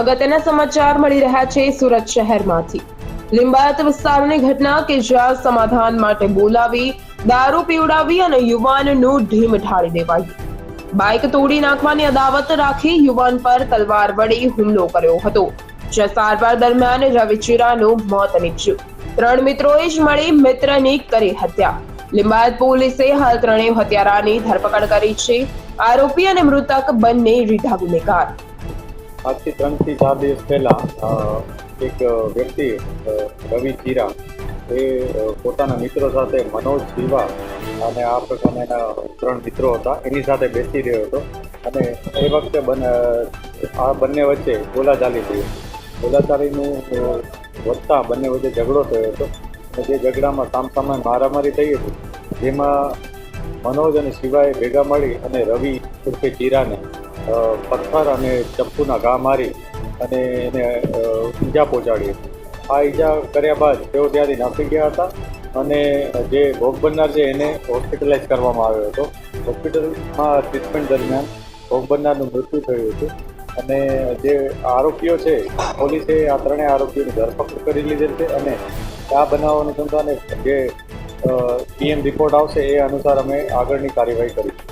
અગત્યના સમાચાર મળી રહ્યા છે સુરત શહેરમાંથી. લિંબાયત વિસ્તારની ઘટના કે જ્યાં સમાધાન માટે બોલાવી, દારૂ પીવડાવી અને યુવાનનું ઢીમ ઢાળી દેવાયું બાઇક તોડી નાખવાની અદાવત રાખી યુવાન પર તલવાર વડે હુમલો કર્યો હતો. જ્યાં સારવાર દરમિયાન રવિ ચીરાનું મોત નીપજ્યું. ત્રણ મિત્રોએ જ મળી મિત્રની કરી હત્યા. લિંબાયત પોલીસે હાલ ત્રણેય હત્યારાની ધરપકડ કરી છે. આરોપી અને મૃતક બંને રીઢા ગુનેગાર. આજથી ત્રણથી ચાર દિવસ પહેલા એક વ્યક્તિ રવિ ચીરા, એ પોતાના મિત્રો સાથે મનોજ શિવા અને આ પ્રકારના એના ત્રણ મિત્રો હતા, એની સાથે બેસી રહ્યો હતો અને એ વખતે આ બંને વચ્ચે ગોલાચાલી થઈ ગોલાચાલીનું વધતા બંને વચ્ચે ઝઘડો થયો હતો અને જે ઝઘડામાં સામસામે મારામારી થઈ હતી, જેમાં મનોજ અને શિવાએ ભેગા મળી અને રવિ ઉર્ફે ચીરાને પથ્થર અને ચપ્પુના ઘા મારી અને એને ઈજા પહોંચાડી આ ઈજા કર્યા બાદ તેઓ ત્યાંથી નાસી ગયા હતા અને જે ભોગ બનનાર છે એને હોસ્પિટલાઇઝ કરવામાં આવ્યો હતો. હોસ્પિટલમાં ટ્રીટમેન્ટ દરમિયાન ભોગ બનનારનું મૃત્યુ થયું હતું અને જે આરોપીઓ છે, પોલીસે આ ત્રણેય આરોપીઓની ધરપકડ કરી લીધેલ છે અને આ બનાવ અનુસંધાને જે પીએમ રિપોર્ટ આવશે એ અનુસાર અમે આગળની કાર્યવાહી કરીશું.